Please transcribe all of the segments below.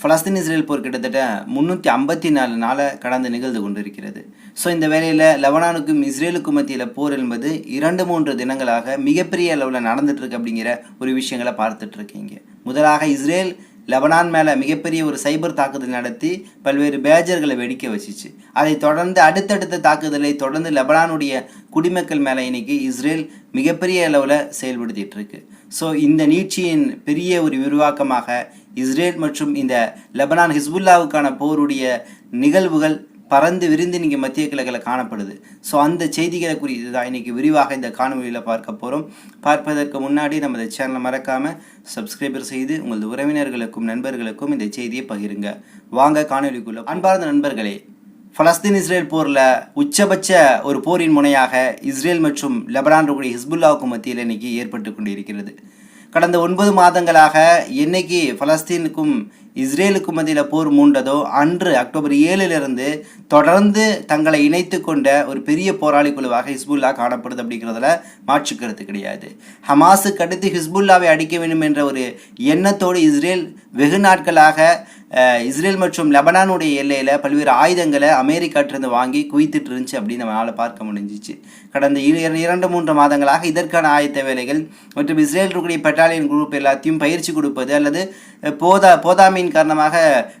ஃபலஸ்தீன் Israel போர் கிட்டத்தட்ட முந்நூற்றி ஐம்பத்தி நாலு நாளை கடந்து நிகழ்ந்து கொண்டிருக்கிறது. ஸோ இந்த வேளையில் லெபனானுக்கும் இஸ்ரேலுக்கும் மத்தியில் போர் என்பது இரண்டு மூன்று தினங்களாக மிகப்பெரிய அளவில் நடந்துட்டுருக்கு அப்படிங்கிற ஒரு விஷயங்களை பார்த்துட்ருக்கீங்க முதலாக இஸ்ரேல் லெபனான் மேலே மிகப்பெரிய ஒரு சைபர் தாக்குதல் நடத்தி பல்வேறு பேஜர்களை வெடிக்க வச்சிச்சு. அதை தொடர்ந்து அடுத்தடுத்த தாக்குதலை தொடர்ந்து லெபனானுடைய குடிமக்கள் மேலே இன்னைக்கு இஸ்ரேல் மிகப்பெரிய அளவில் செயல்படுத்திட்டு இருக்கு. ஸோ இந்த நீட்சியின் பெரிய ஒரு விரிவாக்கமாக இஸ்ரேல் மற்றும் இந்த லெபனான் ஹிஸ்புல்லாவுக்கான போருடைய நிகழ்வுகள் பறந்து விரிந்து இன்றைக்கி மத்திய கிழக்கில் காணப்படுது. ஸோ அந்த செய்திகளை குறித்து தான் இன்றைக்கி விரிவாக இந்த காணொலியில் பார்க்க போகிறோம் பார்ப்பதற்கு முன்னாடி நமது சேனலை மறக்காமல் சப்ஸ்கிரைபர் செய்து உங்களது உறவினர்களுக்கும் நண்பர்களுக்கும் இந்த செய்தியை பகிருங்க. வாங்க காணொலிக்குள்ள அன்பார்ந்த நண்பர்களே பலஸ்தீன் இஸ்ரேல் போரில் உச்சபட்ச ஒரு போரின் முனையாக இஸ்ரேல் மற்றும் லெபனான் இருக்கக்கூடிய ஹிஸ்புல்லாவுக்கு மத்தியில் இன்னைக்கு ஏற்பட்டு கொண்டிருக்கிறது. கடந்த ஒன்பது மாதங்களாக என்னைக்கு பலஸ்தீனுக்கும் இஸ்ரேலுக்கும் மத்தியில் போர் மூண்டதோ அன்று அக்டோபர் ஏழிலிருந்து தொடர்ந்து தங்களை இணைத்து கொண்ட ஒரு பெரிய போராளி குழுவாக ஹிஸ்புல்லா காணப்படுது அப்படிங்கிறதுல மாற்று கருத்து கிடையாது. ஹமாஸுக்கு அடுத்து ஹிஸ்புல்லாவை அடிக்க வேண்டும் என்ற ஒரு எண்ணத்தோடு இஸ்ரேல் வெகு நாட்களாக இஸ்ரேல் மற்றும் லெபனானுடைய எல்லையில் பல்வேறு ஆயுதங்களை அமெரிக்காட்டிலிருந்து வாங்கி குவித்துட்டு இருந்துச்சு அப்படின்னு நம்மளால் பார்க்க முடிஞ்சிச்சு. கடந்த இரு- இரண்டு மூன்று மாதங்களாக இதற்கான ஆயத்த வேலைகள் மற்றும் இஸ்ரேல் இருக்கக்கூடிய பெட்டாலியன் குரூப் எல்லாத்தையும் பயிற்சி கொடுப்பது அல்லது போதா போதாமையின் காரணமாக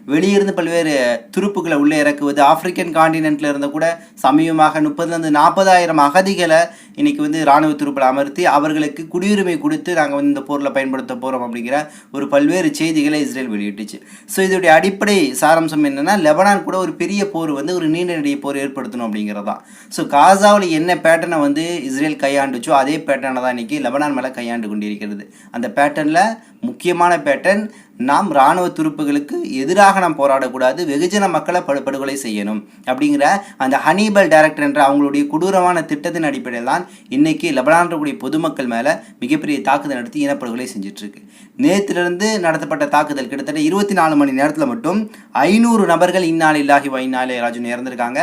வெளியிருந்து பல்வேறு துருப்புகளை உள்ளே இறக்குவது ஆப்பிரிக்கன் காண்டினென்ட்டில் இருந்து கூட சமீபமாக முப்பதுலேருந்து நாற்பதாயிரம் அகதிகளை இன்னைக்கு வந்து இராணுவ துருப்பில் அமர்த்தி அவர்களுக்கு குடியுரிமை கொடுத்து நாங்கள் வந்து இந்த போரில் பயன்படுத்த போகிறோம் அப்படிங்கிற ஒரு பல்வேறு செய்திகளை இஸ்ரேல் வெளியிட்டுச்சு. ஸோ இது இதோடைய அடிப்படை சாராம்சம் என்னென்னா லெபனான் கூட ஒரு பெரிய போர் வந்து ஒரு நீண்ட நெடிய போர் ஏற்படுத்தணும் அப்படிங்கிறதான் ஸோ காசாவில் என்ன பேட்டர்னை வந்து இஸ்ரேல் கையாண்டுச்சோ அதே பேட்டர்னை தான் இன்னைக்கு லெபனான் மேலே கையாண்டு கொண்டிருக்கிறது. அந்த பேட்டர்னில் முக்கியமான பேட்டர்ன் நாம் இராணுவ துருப்புகளுக்கு எதிராக நாம் போராடக்கூடாது வெகுஜன மக்களை படுபடுகொலை செய்யணும் அப்படிங்கிற அந்த ஹனீபல் டைரக்டர் என்ற அவங்களுடைய கொடூரமான திட்டத்தின் அடிப்படையில் தான் இன்னைக்கு லெபனான் பொதுமக்கள் மேலே மிகப்பெரிய தாக்குதல் நடத்தி இனப்படுகொலை செஞ்சிட்ருக்கு. நேற்றிலிருந்து நடத்தப்பட்ட தாக்குதல் கிட்டத்தட்ட இருபத்தி நாலு மணி நேரத்தில் மட்டும் ஐநூறு நபர்கள் இந்நாள் இல்லாஹி வைநாளே ராஜுன்னு இறந்திருக்காங்க.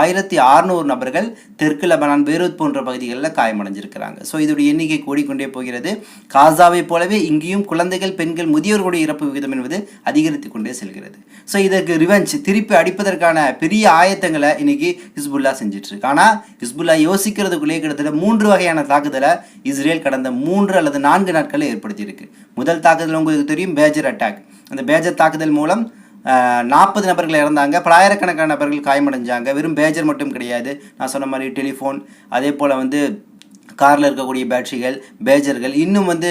ஆயிரத்தி அறுநூறு நபர்கள் தெற்கு லெபனான் பேரூத் போன்ற பகுதிகளில் காயமடைஞ்சிருக்கிறாங்க. ஸோ இதோடைய எண்ணிக்கை கூடிக்கொண்டே போகிறது. காசாவை போலவே இங்கேயும் குழந்தைகள் பெண்கள் முதியோர்களுடைய இறப்பு விகிதம் என்பது அதிகரித்து கொண்டே செல்கிறது. ஸோ இதற்கு ரிவெஞ்ச் திருப்பி அடிப்பதற்கான பெரிய ஆயத்தங்களை இன்னைக்கு ஹிஸ்புல்லா செஞ்சிட்டு இருக்கு ஆனால் ஹிஸ்புல்லா யோசிக்கிறதுக்குள்ளே கிட்டத்தட்ட மூன்று வகையான தாக்குதலை இஸ்ரேல் கடந்த மூன்று அல்லது நான்கு நாட்களில் ஏற்படுத்தியிருக்கு. முதல் தாக்குதல் உங்களுக்கு தெரியும் பேஜர் அட்டாக் அந்த பேஜர் தாக்குதல் மூலம் நாற்பது நபர்கள் இறந்தாங்க. பலாயிரக்கணக்கான நபர்கள் காயமடைஞ்சாங்க. வெறும் பேஜர் மட்டும் கிடையாது. நான் சொன்ன மாதிரி டெலிஃபோன் அதே போல் வந்து காரில் இருக்கக்கூடிய பேட்டரிகள் பேஜர்கள் இன்னும் வந்து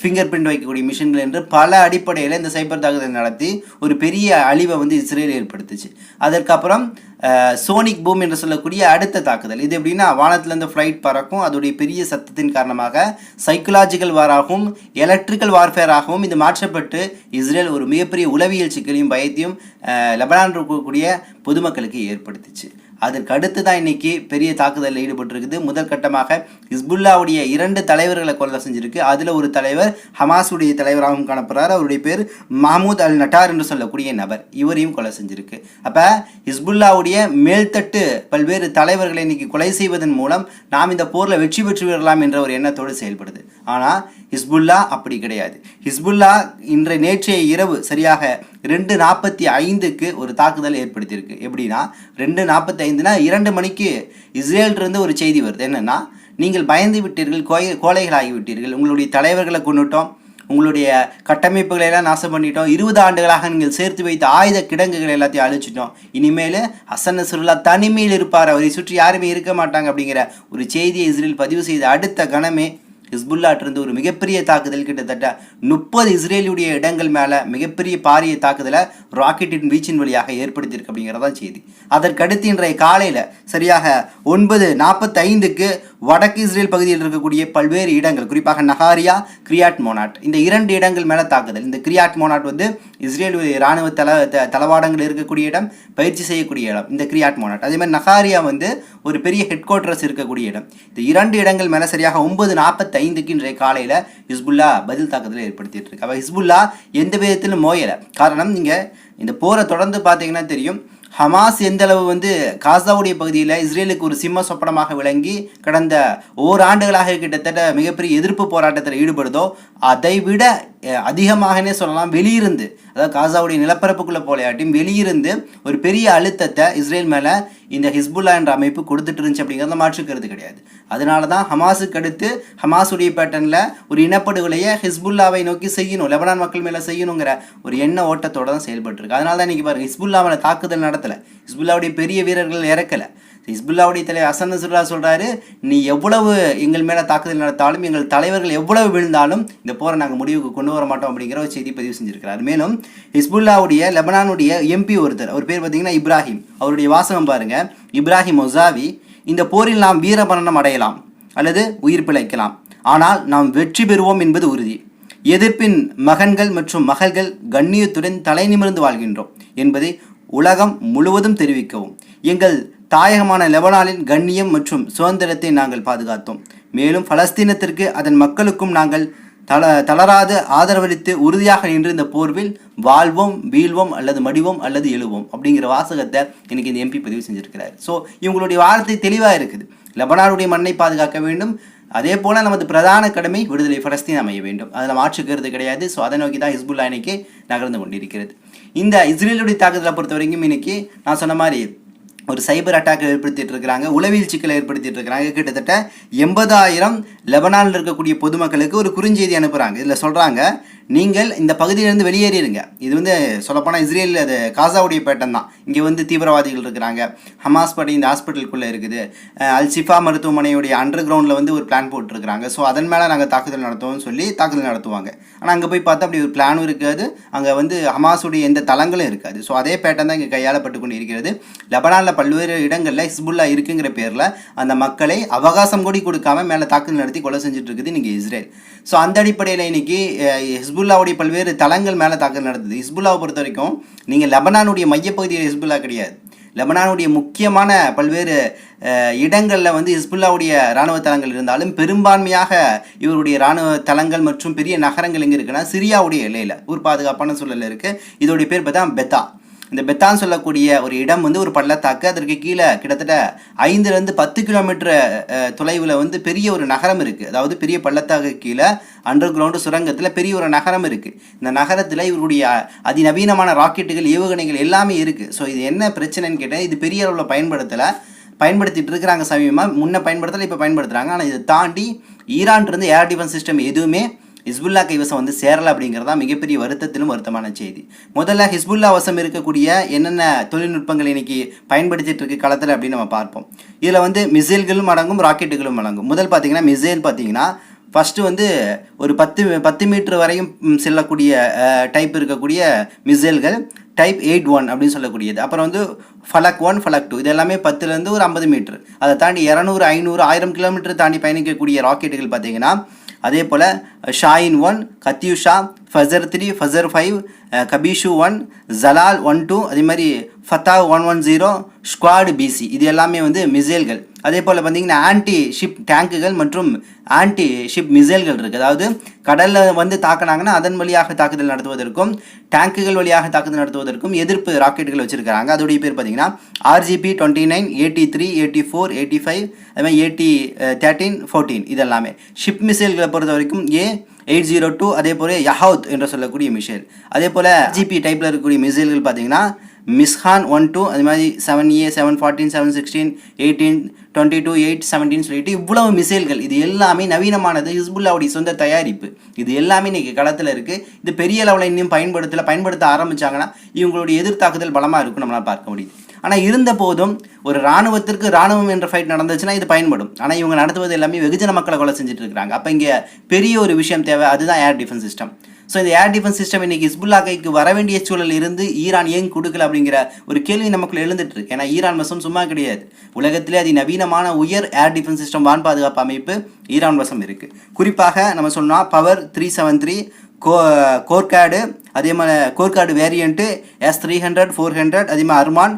ஃபிங்கர் பிரிண்ட் வைக்கக்கூடிய மிஷின்கள் என்று பல அடிப்படையில் இந்த சைபர் தாக்குதல் நடத்தி ஒரு பெரிய அழிவை வந்து இஸ்ரேல் ஏற்படுத்துச்சு. அதற்கப்புறம் சோனிக் பூம் என்று சொல்லக்கூடிய அடுத்த தாக்குதல். இது எப்படின்னா வானத்திலேருந்து ஃப்ளைட் பறக்கும் அதோடைய பெரிய சத்தத்தின் காரணமாக சைக்கலாஜிக்கல் வாராகவும் எலக்ட்ரிக்கல் வார்ஃபேராகவும் இது மாற்றப்பட்டு இஸ்ரேல் ஒரு மிகப்பெரிய உளவியல் சிக்கலையும் பயத்தையும் லெபனான் இருக்கக்கூடிய பொதுமக்களுக்கு ஏற்படுத்துச்சு. அதற்கு அடுத்து தான் இன்னைக்கு பெரிய தாக்குதலில் ஈடுபட்டிருக்குது. முதல் கட்டமாக ஹிஸ்புல்லாவுடைய இரண்டு தலைவர்களை கொலை செஞ்சிருக்கு. அதில் ஒரு தலைவர் ஹமாஸுடைய தலைவராகவும் காணப்படுறார். அவருடைய பேர் மஹமூத் அல் நட்டார் என்று சொல்லக்கூடிய நபர். இவரையும் கொலை செஞ்சிருக்கு. அப்போ ஹிஸ்புல்லாவுடைய மேல்தட்டு பல்வேறு தலைவர்களை இன்னைக்கு கொலை செய்வதன் மூலம் நாம் இந்த போரில் வெற்றி பெற்று விடலாம் என்ற ஒரு எண்ணத்தோடு செயல்படுது. ஆனால் ஹிஸ்புல்லா அப்படி கிடையாது. ஹிஸ்புல்லா இன்றைய நேற்றைய இரவு சரியாக ரெண்டு நாற்பத்தி ஐந்துக்கு ஒரு தாக்குதல் ஏற்படுத்தியிருக்கு. எப்படின்னா ரெண்டு நாற்பத்தி ஐந்துனா இரண்டு மணிக்கு இஸ்ரேல்ருந்து ஒரு செய்தி வருது. என்னென்னா நீங்கள் பயந்து விட்டீர்கள் கோய கோழைகளாகிவிட்டீர்கள் உங்களுடைய தலைவர்களை கொண்டுட்டோம் உங்களுடைய கட்டமைப்புகளை எல்லாம் நாசம் பண்ணிட்டோம் இருபது ஆண்டுகளாக நீங்கள் சேர்த்து வைத்த ஆயுத கிடங்குகள் எல்லாத்தையும் அழிச்சிட்டோம். இனிமேல் ஹசன் நசுருல்லா தனிமையில் இருப்பார் அவரை சுற்றி யாருமே இருக்க மாட்டாங்க அப்படிங்கிற ஒரு செய்தியை இஸ்ரேல் பதிவு செய்த அடுத்த கணமே ஹிஸ்புல்லாட்டிருந்து ஒரு மிகப்பெரிய தாக்குதல் கிட்டத்தட்ட முப்பது இஸ்ரேலுடைய இடங்கள் மேலே மிகப்பெரிய பாரிய தாக்குதலை ராக்கெட்டின் வீச்சின் வழியாக ஏற்படுத்தியிருக்கு அப்படிங்கிறதான் செய்தி. அதற்கடுத்து இன்றைய காலையில் சரியாக ஒன்பது நாற்பத்தைந்துக்கு வடக்கு இஸ்ரேல் பகுதியில் இருக்கக்கூடிய பல்வேறு இடங்கள் குறிப்பாக நகாரியா கிரியாட் மோனாட். இந்த இரண்டு இடங்கள் மேலே தாக்குதல். இந்த கிரியாட் மோனாட் வந்து இஸ்ரேல் இராணுவ தள த- தளவாடங்கள் இருக்கக்கூடிய இடம் பயிற்சி செய்யக்கூடிய இடம் இந்த கிரியாட் மோனாட். அதே மாதிரி நகாரியா வந்து ஒரு பெரிய ஹெட் குவார்ட்டர்ஸ் இருக்கக்கூடிய இடம். இந்த இரண்டு இடங்கள் மேலே சரியாக ஒன்பது நாற்பத்தைந்துக்கு இன்றைய காலையில் ஹிஸ்புல்லா பதில் தாக்குதலை ஏற்படுத்திட்டு இருக்கு. அப்போ ஹிஸ்புல்லா எந்த விதத்திலும் மோயலை. காரணம் நீங்கள் இந்த போரை தொடர்ந்து பார்த்தீங்கன்னா தெரியும். ஹமாஸ் எந்த அளவு வந்து காசாவுடைய பகுதியில் இஸ்ரேலுக்கு ஒரு சிம்ம சொப்பனமாக விளங்கி கடந்த ஓராண்டுகளாக கிட்டத்தட்ட மிகப்பெரிய எதிர்ப்பு போராட்டத்தில் ஈடுபடுதோ அதை விட அதிகமாகனே சொல்லலாம் வெளியிருந்து அதாவது காசாவுடைய நிலப்பரப்புக்குள்ளே போலையாட்டியும் வெளியிருந்து ஒரு பெரிய அழுத்தத்தை இஸ்ரேல் மேலே இந்த ஹிஸ்புல்லா என்ற அமைப்பு கொடுத்துட்டு இருந்துச்சு அப்படிங்கிறத மாற்றுக்கிறது கிடையாது. அதனால தான் ஹமாஸுக்கு அடுத்து ஹமாஸுடைய பேட்டர்னில் ஒரு இனப்படுகொலையை ஹிஸ்புல்லாவை நோக்கி செய்யணும் லெபனான் மக்கள் மேலே செய்யணுங்கிற ஒரு எண்ண ஓட்டத்தோட தான் செயல்பட்டுருக்கு. அதனால தான் இன்றைக்கி பாருங்க ஹிஸ்புல்லா மேலே தாக்குதல் நடத்தலை. ஹிஸ்புல்லாவுடைய பெரிய வீரர்கள் இறக்கலை. ஹிஸ்புல்லாவுடைய தலைவர் அசன் நசுல்லா சொல்கிறாரு நீ எவ்வளவு எங்கள் மேலே தாக்குதல் நடத்தாலும் எங்கள் தலைவர்கள் எவ்வளவு விழுந்தாலும் இந்த போரை நாங்கள் முடிவுக்கு கொண்டு வர மாட்டோம் அப்படிங்கிற ஒரு செய்தி பதிவு செஞ்சிருக்கிறார். மேலும் ஹிஸ்புல்லாவுடைய லெபனானுடைய எம்பி ஒருத்தர் அவர் பேர் பார்த்தீங்கன்னா இப்ராஹிம். அவருடைய வாசகம் பாருங்கள் இப்ராஹிம் ஒசாவி இந்த போரில் நாம் வீரமரணம் அடையலாம் அல்லது உயிர் பிழைக்கலாம். ஆனால் நாம் வெற்றி பெறுவோம் என்பது உறுதி. எதிர்ப்பின் மகன்கள் மற்றும் மகள்கள் கண்ணியத்துடன் தலை நிமிர்ந்து வாழ்கின்றோம் என்பதை உலகம் முழுவதும் தெரிவிக்கவும். எங்கள் தாயகமான லெபனானின் கண்ணியம் மற்றும் சுதந்திரத்தை நாங்கள் பாதுகாத்தோம். மேலும் பலஸ்தீனத்திற்கு அதன் மக்களுக்கும் நாங்கள் தள தளராது ஆதரவளித்து உறுதியாக நின்று இந்த போர்வில் வாழ்வோம் வீழ்வோம் அல்லது மடிவோம் அல்லது எழுவோம் அப்படிங்கிற வாசகத்தை இன்னைக்கு இந்த எம்பி பதிவு செஞ்சிருக்கிறார். ஸோ இவங்களுடைய வார்த்தை தெளிவாக இருக்குது. லெபனானுடைய மண்ணை பாதுகாக்க வேண்டும். அதே போல நமது பிரதான கடமை விடுதலை பலஸ்தீன் அமைய வேண்டும். அதில் மாற்றுக்கிறது கிடையாது. ஸோ அதை நோக்கி தான் ஹிஸ்புல்லா இன்னைக்கு நகர்ந்து கொண்டிருக்கிறது. இந்த இஸ்ரேலுடைய தாக்குதலை பொறுத்த வரைக்கும் இன்னைக்கு நான் சொன்ன மாதிரி ஒரு சைபர் அட்டாக் ஏற்படுத்திட்டு இருக்கிறாங்க உளவியல் சிக்கலை ஏற்படுத்திட்டு இருக்கிறாங்க. கிட்டத்தட்ட எண்பதாயிரம் லெபனானில் இருக்கக்கூடிய பொதுமக்களுக்கு ஒரு குறுஞ்செய்தி அனுப்புகிறாங்க இதில் சொல்கிறாங்க நீங்கள் இந்த பகுதியிலேருந்து வெளியேறிடுங்க இது வந்து சொல்லப்போனால் இஸ்ரேல் அது காசாவுடைய பேட்டன் தான் இங்கே வந்து தீவிரவாதிகள் இருக்கிறாங்க. ஹமாஸ் படி இந்த ஹாஸ்பிட்டலுக்குள்ளே இருக்குது. அஹ் அல் சிஃபா மருத்துவமனையுடைய அண்டர் கிரவுண்டில் வந்து ஒரு பிளான் போட்டிருக்கிறாங்க. ஸோ அதன் மேலே நாங்கள் தாக்குதல் நடத்துவோம்னு சொல்லி தாக்குதல் நடத்துவாங்க. ஆனால் அங்கே போய் பார்த்தா அப்படி ஒரு பிளானும் இருக்காது. அங்கே வந்து ஹமாஸுடைய எந்த தளங்களும் இருக்காது. ஸோ அதே பேட்டன் தான் இங்கே கையாளப்பட்டு கொண்டு இருக்கிறது லெபனானில் பல்வேறு இடங்களில் ஹிஸ்புல்லா இருக்குங்கிற பேரில் அந்த மக்களை அவகாசம் கூட கொடுக்காம மேலே தாக்குதல் நடத்தி கொலை செஞ்சுட்டு இருக்குது இன்னைக்கு இஸ்ரேல். ஸோ அந்த அடிப்படையில் இன்னைக்கு ஹிஸ்புல்லாவுடைய பல்வேறு தளங்கள் மேலே தாக்குதல் நடந்தது. ஹிஸ்புல்லாவை பொறுத்த வரைக்கும் நீங்கள் லெபனானுடைய மையப்பகுதியில் ஹிஸ்புல்லா கிடையாது. லெபனானுடைய முக்கியமான பல்வேறு இடங்களில் வந்து ஹிஸ்புல்லாவுடைய இராணுவ தளங்கள் இருந்தாலும் பெரும்பான்மையாக இவருடைய இராணுவ தளங்கள் மற்றும் பெரிய நகரங்கள் எங்கே இருக்குன்னா சிரியாவுடைய எல்லையில். ஒரு பாதுகாப்பான சூழலில் இருக்குது இதோடைய பேர் பார்த்தா பெத்தா. இந்த பெத்தான் சொல்லக்கூடிய ஒரு இடம் வந்து ஒரு பள்ளத்தாக்கு அதற்கு கீழே கிட்டத்தட்ட ஐந்துலேருந்து பத்து கிலோமீட்டர் தொலைவில் வந்து பெரிய ஒரு நகரம் இருக்குது அதாவது பெரிய பள்ளத்தாக்கு கீழே அண்டர் கிரவுண்டு சுரங்கத்தில் பெரிய ஒரு நகரம் இருக்குது இந்த நகரத்தில் இவருடைய அதிநவீனமான ராக்கெட்டுகள் ஏவுகணைகள் எல்லாமே இருக்குது ஸோ இது என்ன பிரச்சனைன்னு கேட்டால் இது பெரிய அளவில் பயன்படுத்தலை. பயன்படுத்திட்டு இருக்கிறாங்க சமீபமாக முன்னே பயன்படுத்தலை இப்போ பயன்படுத்துகிறாங்க ஆனால் இதை தாண்டி ஈரான் இருந்து ஏர் டிஃபென்ஸ் சிஸ்டம் எதுவுமே ஹிஸ்புல்லா கைவசம் வந்து சேரலை அப்படிங்கிறது தான் மிகப்பெரிய வருத்தத்திலும் வருத்தமான செய்தி. முதல்ல ஹிஸ்புல்லா வசம் இருக்கக்கூடிய என்னென்ன தொழில்நுட்பங்கள் இன்னைக்கு பயன்படுத்திட்டு இருக்க களத்தில் அப்படின்னு நம்ம பார்ப்போம். இதில் வந்து மிசைல்களும் அடங்கும் ராக்கெட்டுகளும் அடங்கும் முதல் பார்த்தீங்கன்னா மிசைல் பார்த்தீங்கன்னா ஃபஸ்ட்டு வந்து ஒரு பத்து பத்து மீட்டர் வரையும் செல்லக்கூடிய டைப் இருக்கக்கூடிய மிசைல்கள் டைப் எயிட் ஒன் அப்படின்னு சொல்லக்கூடியது. அப்புறம் வந்து ஃபலக் ஒன் ஃபலக் டூ இது எல்லாமே பத்துலேருந்து ஒரு ஐம்பது மீட்ரு அதை தாண்டி இரநூறு ஐநூறு ஆயிரம் கிலோமீட்டர் தாண்டி பயணிக்கக்கூடிய ராக்கெட்டுகள் பார்த்தீங்கன்னா அதே போல் Shahin one Katyusha Fajr three Fajr five கபீஷு one ஜலால் ஒன் டூ அதே மாதிரி Fateh one one zero Scud B C எல்லாமே வந்து மிசைல்கள் அதே போல் பார்த்தீங்கன்னா ஆன்டி ஷிப் டேங்குகள் மற்றும் ஆன்டி ஷிப் மிசைல்கள் இருக்குது அதாவது கடலில் வந்து தாக்குனாங்கன்னா அதன் வழியாக தாக்குதல் நடத்துவதற்கும் டேங்குகள் வழியாக தாக்குதல் நடத்துவதற்கும் எதிர்ப்பு ராக்கெட்டுகள் வச்சுருக்காங்க அதோடைய பேர் பார்த்தீங்கன்னா RGB twenty nine eighty three eighty four eighty five அது மாதிரி எயிட்டி தேர்ட்டீன் ஃபோர்டீன் இதெல்லாமே. ஷிப் மிசைல்களை பொறுத்த வரைக்கும் ஏ எயிட் ஜீரோ டூ அதே போல் யஹவுத் என்று சொல்லக்கூடிய மிசைல் அதே போல் ஜிபி டைப்பில் இருக்கக்கூடிய மிசைல்கள் பார்த்தீங்கன்னா மிஸ்ஹான் ஒன் டூ அது மாதிரி seven A seven fourteen seven sixteen eighteen twenty two eight seventeen சொல்லிட்டு இவ்வளவு மிசைல்கள் இது எல்லாமே நவீனமானது ஹிஸ்புல்லாவுடைய சொந்த தயாரிப்பு. இது எல்லாமே இன்றைக்கி களத்தில் இருக்குது இது பெரிய லெவலில் இன்னும் பயன்படுத்தலை பயன்படுத்த ஆரம்பித்தாங்கன்னா இவங்களுடைய எதிர்த்தாக்குதல் பலமாக இருக்கும் நம்மளால் பார்க்க முடியுது. ஆனால் இருந்த போதும் ஒரு இராணுவத்திற்கு இராணுவம் என்ற ஃபைட் நடந்துச்சுன்னா இது பயன்படும். ஆனால் இவங்க நடத்துவது எல்லாமே வெகுஜன மக்களை கொலை செஞ்சுட்டு இருக்கிறாங்க. அப்போ இங்கே பெரிய ஒரு விஷயம் தேவை. அதுதான் ஏர் டிஃபென்ஸ் சிஸ்டம் ஸோ இந்த ஏர் டிஃபென்ஸ் சிஸ்டம் இன்னைக்கு ஹிஸ்புல்லா கைக்கு வர வேண்டிய சூழல் இருந்து ஈரான் ஏன் கொடுக்கல அப்படிங்கிற ஒரு கேள்வி நமக்குள்ள எழுந்துட்டு இருக்கு. ஏன்னா ஈரான் வசம் சும்மா கிடையாது. உலகத்திலே அதி நவீனமான உயர் ஏர் டிஃபென்ஸ் சிஸ்டம் வான் பாதுகாப்பு அமைப்பு ஈரான் வசம் இருக்கு. குறிப்பாக நம்ம சொன்னால் பவர் த்ரீ செவன் த்ரீ கோ கோர்கார்டு அதே மாதிரி Khordad variant S three hundred four hundred அதே மாதிரி அர்மான்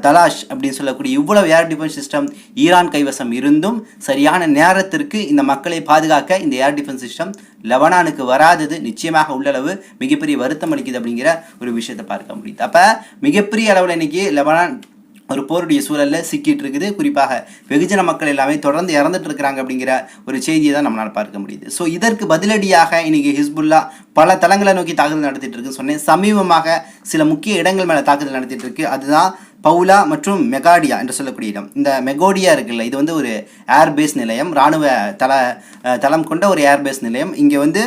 தலாஷ் அப்படின்னு சொல்லக்கூடிய இவ்வளவு ஏர் டிஃபென்ஸ் சிஸ்டம் ஈரான் கைவசம் இருந்தும் சரியான நேரத்திற்கு இந்த மக்களை பாதுகாக்க இந்த ஏர் டிஃபென்ஸ் சிஸ்டம் லெபனானுக்கு வராதது நிச்சயமாக உள்ளளவு மிகப்பெரிய வருத்தம் அளிக்குது அப்படிங்கிற ஒரு விஷயத்தை பார்க்க முடியுது. அப்போ மிகப்பெரிய அளவில் இன்னைக்கு லெபனான் ஒரு போருடைய சூழலில் சிக்கிட்டு இருக்குது குறிப்பாக வெகுஜன மக்கள் எல்லாமே தொடர்ந்து இறந்துட்டு இருக்கிறாங்க அப்படிங்கிற ஒரு செய்தியை தான் நம்மளால் பார்க்க முடியுது. ஸோ இதற்கு பதிலடியாக இன்னைக்கு ஹிஸ்புல்லா பல தளங்களை நோக்கி தாக்குதல் நடத்திட்டு இருக்குன்னு சொன்னேன். சமீபமாக சில முக்கிய இடங்கள் மேலே தாக்குதல் நடத்திட்டு இருக்கு அதுதான் பவுலா மற்றும் மெகாடியா என்று சொல்லக்கூடிய இடம். இந்த மெகோடியா இருக்குல்ல இது வந்து ஒரு ஏர்பேஸ் நிலையம் ராணுவ தள தளம் கொண்ட ஒரு ஏர்பேஸ் நிலையம். இங்கே வந்து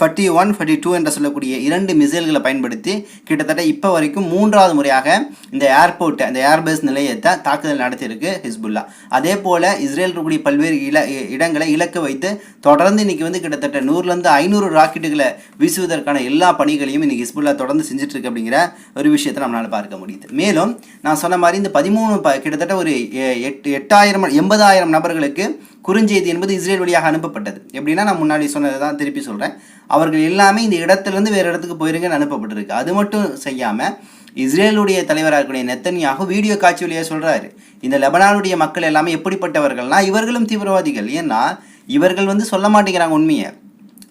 ஃபர்ட்டி ஒன் ஃபர்ட்டி டூ என்று சொல்லக்கூடிய இரண்டு மிசைல்களை பயன்படுத்தி கிட்டத்தட்ட இப்போ வரைக்கும் மூன்றாவது முறையாக இந்த ஏர்போர்ட்டை அந்த ஏர்பேஸ் நிலையத்தை தாக்குதல் நடத்தியிருக்கு ஹிஸ்புல்லா. அதே போல் இஸ்ரேல் இருக்கக்கூடிய பல்வேறு இல இ- இடங்களை இலக்கு வைத்து தொடர்ந்து இன்னைக்கு வந்து கிட்டத்தட்ட நூறுலேருந்து ஐநூறு ராக்கெட்டுகளை வீசுவதற்கான எல்லா பணிகளையும் இன்னைக்கு ஹிஸ்புல்லா தொடர்ந்து செஞ்சுட்டு இருக்கு அப்படிங்கிற ஒரு விஷயத்தை நம்மளால் பார்க்க முடியுது. மேலும் நான் சொன்ன மாதிரி இந்த பதிமூணு ப கிட்டத்தட்ட ஒரு எ- எட்டு எட்டாயிரம் எண்பதாயிரம் நபர்களுக்கு குறுஞ்செய்தி என்பது இஸ்ரேல் வழியாக அனுப்பப்பட்டது. எப்படின்னா நான் முன்னாடி சொன்னதை தான் திருப்பி சொல்கிறேன் அவர்கள் எல்லாமே இந்த இடத்துலேருந்து வேறு இடத்துக்கு போயிருங்கன்னு அனுப்பப்பட்டிருக்கு. அது மட்டும் செய்யாமல் இஸ்ரேலுடைய தலைவராக இருக்கக்கூடிய நெத்தனியாக வீடியோ காட்சி வழியாக சொல்கிறாரு இந்த லெபனானுடைய மக்கள் எல்லாமே எப்படிப்பட்டவர்கள்னா இவர்களும் தீவிரவாதிகள். ஏன்னா இவர்கள் வந்து சொல்ல மாட்டேங்கிறாங்க உண்மையை.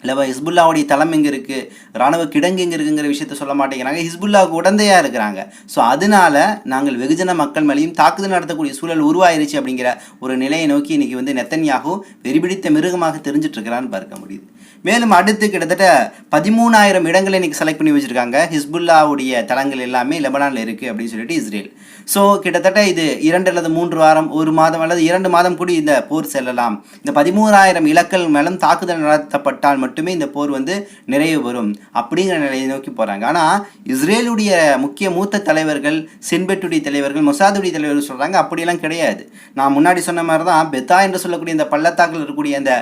இல்லை ஹிஸ்புல்லாவுடைய தளம் எங்கே இருக்குது ராணுவ கிடங்கு எங்கே இருக்குங்கிற விஷயத்த சொல்ல மாட்டேங்கிறாங்க. ஹிஸ்புல்லாவுக்கு உடந்தையாக இருக்கிறாங்க. ஸோ அதனால நாங்கள் வெகுஜன மக்கள் மேலேயும் தாக்குதல் நடத்தக்கூடிய சூழல் உருவாயிருச்சு அப்படிங்கிற ஒரு நிலையை நோக்கி இன்றைக்கி வந்து நெத்தன்யாகு வெறிபிடித்த மிருகமாக தெரிஞ்சிட்ருக்கிறான்னு பார்க்க முடியுது. மேலும் அடுத்து கிட்டத்தட்ட பதிமூணாயிரம் இடங்களை இன்றைக்கி செலக்ட் பண்ணி வச்சுருக்காங்க. ஹிஸ்புல்லாவுடைய தளங்கள் எல்லாமே லெபனானில் இருக்குது அப்படின்னு சொல்லிட்டு இஸ்ரேல். ஸோ கிட்டத்தட்ட இது இரண்டு அல்லது மூன்று வாரம் ஒரு மாதம் அல்லது இரண்டு மாதம் கூட இந்த போர் செல்லலாம். இந்த பதிமூணாயிரம் இலக்கள் மேலும் தாக்குதல் நடத்தப்பட்டால் மட்டுமே இந்த போர் வந்து நிறைவு வரும் அப்படிங்கிற நிலையை நோக்கி போகிறாங்க ஆனால் இஸ்ரேலுடைய முக்கிய மூத்த தலைவர்கள் சின்பெட்டுடைய தலைவர்கள் மொசாதுடைய தலைவர்கள் சொல்கிறாங்க அப்படியெல்லாம் கிடையாது. நான் முன்னாடி சொன்ன மாதிரி தான் பெத்தா என்று சொல்லக்கூடிய இந்த பள்ளத்தாக்கில் இருக்கக்கூடிய அந்த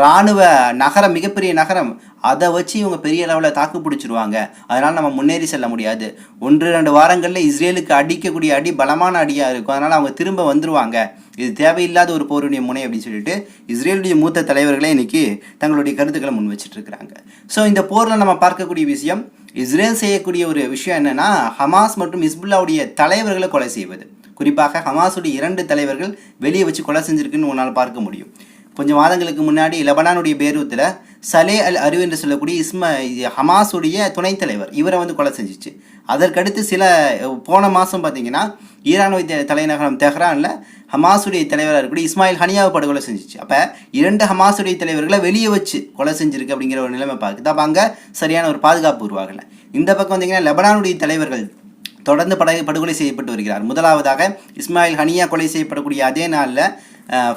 இராணுவ நகரம் மிகப்பெரிய நகரம் அதை வச்சு இவங்க பெரிய அளவில் தாக்கு பிடிச்சிருவாங்க. அதனால் நம்ம முன்னேறி செல்ல முடியாது. ஒன்று ரெண்டு வாரங்களில் இஸ்ரேலுக்கு அடிக்கக்கூடிய அடி பலமான அடியாக இருக்கும். அதனால் அவங்க திரும்ப வந்துருவாங்க. இது தேவையில்லாத ஒரு போருடைய முனை அப்படின்னு சொல்லிட்டு இஸ்ரேலுடைய மூத்த தலைவர்களே இன்னைக்கு தங்களுடைய கருத்துக்களை முன் வச்சுட்டு இருக்கிறாங்க ஸோ இந்த போரில் நம்ம பார்க்கக்கூடிய விஷயம் இஸ்ரேல் செய்யக்கூடிய ஒரு விஷயம் என்னன்னா ஹமாஸ் மற்றும் இஸ்புல்லாவுடைய தலைவர்களை கொலை செய்வது. குறிப்பாக ஹமாஸுடைய இரண்டு தலைவர்கள் வெளியே வச்சு கொலை செஞ்சிருக்குன்னு உன்னால் பார்க்க முடியும். கொஞ்சம் மாதங்களுக்கு முன்னாடி லெபனானுடைய பேரூத்தில் சலே அல் அரு என்று சொல்லக்கூடிய இஸ்ம ஹமாஸுடைய துணைத் தலைவர் இவரை வந்து கொலை செஞ்சிச்சு. அதற்கடுத்து சில போன மாதம் பார்த்தீங்கன்னா ஈரானுடைய தலைநகரம் தெஹ்ரானில் ஹமாஸுடைய தலைவராக இருக்கக்கூடிய இஸ்மாயில் ஹனியாவை படுகொலை செஞ்சுச்சு. அப்போ இரண்டு ஹமாஸுடைய தலைவர்களை வெளியே வச்சு கொலை செஞ்சிருக்கு அப்படிங்கிற ஒரு நிலைமை பார்க்குது. அப்போ அங்கே சரியான ஒரு பாதுகாப்பு உருவாகலை. இந்த பக்கம் வந்தீங்கன்னா லெபனானுடைய தலைவர்கள் தொடர்ந்து பட படுகொலை செய்யப்பட்டு வருகிறார். முதலாவதாக இஸ்மாயில் ஹனியா கொலை செய்யப்படக்கூடிய அதே நாளில்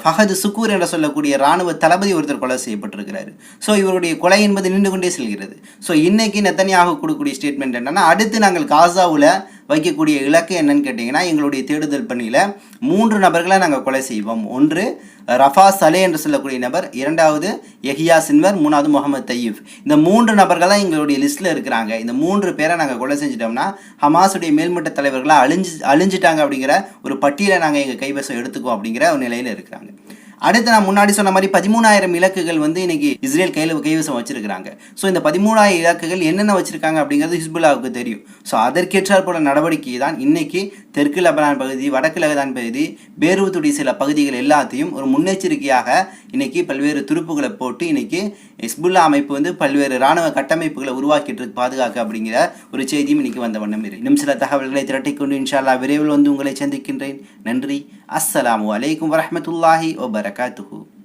ஃபஹது சுக்கூர் என்று சொல்லக்கூடிய இராணுவ தளபதி ஒருத்தர் கொலை செய்யப்பட்டிருக்கிறார். ஸோ இவருடைய கொலை என்பது நின்று கொண்டே செல்கிறது. ஸோ இன்னைக்கு நெத்தனியாக கொடுக்கக்கூடிய ஸ்டேட்மெண்ட் என்னன்னா அடுத்து நாங்கள் காசாவில் வைக்கக்கூடிய இலக்கு என்னன்னு கேட்டிங்கன்னா எங்களுடைய தேடுதல் பணியில் மூன்று நபர்களை நாங்கள் கொலை செய்வோம். ஒன்று ரஃபா சலே என்று சொல்லக்கூடிய நபர் இரண்டாவது எஹியா சின்வர் மூணாவது முகமது தையீப். இந்த மூன்று நபர்கள் தான் எங்களுடைய லிஸ்ட்டில் இருக்கிறாங்க. இந்த மூன்று பேரை நாங்கள் கொலை செஞ்சிட்டோம்னா ஹமாஸுடைய மேல்மட்ட தலைவர்களாக அழிஞ்சு அழிஞ்சிட்டாங்க அப்படிங்கிற ஒரு பட்டியலை நாங்கள் எங்கள் கைவசம் எடுத்துக்குவோம் அப்படிங்கிற ஒரு நிலையில் இருக்கிறாங்க. அடுத்து நான் முன்னாடி சொன்ன மாதிரி பதிமூணாயிரம் இலக்குகள் வந்து இன்னைக்கு இஸ்ரேல் கையில் கைவசம் வச்சிருக்காங்க ஸோ இந்த பதிமூணாயிரம் இலக்குகள் என்னென்ன வச்சிருக்காங்க அப்படிங்கிறது ஹிஸ்புல்லாவுக்கு தெரியும். ஸோ அதற்கேற்றால் போல நடவடிக்கை தான் இன்னைக்கு தெற்கு லெபனான் பகுதி வடக்கு லெபனான் பகுதி பேரூத்துடைய சில பகுதிகள் எல்லாத்தையும் ஒரு முன்னெச்சரிக்கையாக இன்னைக்கு பல்வேறு துருப்புகளை போட்டு இன்னைக்கு ஹிஸ்புல்லா அமைப்பு வந்து பல்வேறு ராணுவ கட்டமைப்புகளை உருவாக்கிட்டு பாதுகாக்க அப்படிங்கிற ஒரு செய்தியும் இன்னைக்கு வந்த வண்ணம் இருக்கு. இன்னும் சில தகவல்களை திரட்டிக்கொண்டு இன்ஷால்லா விரைவில் வந்து உங்களை சந்திக்கின்றேன். நன்றி. அஸ்ஸலாமு அலைக்கும் வரஹ்மத்துல்லாஹி wabarakatuhu.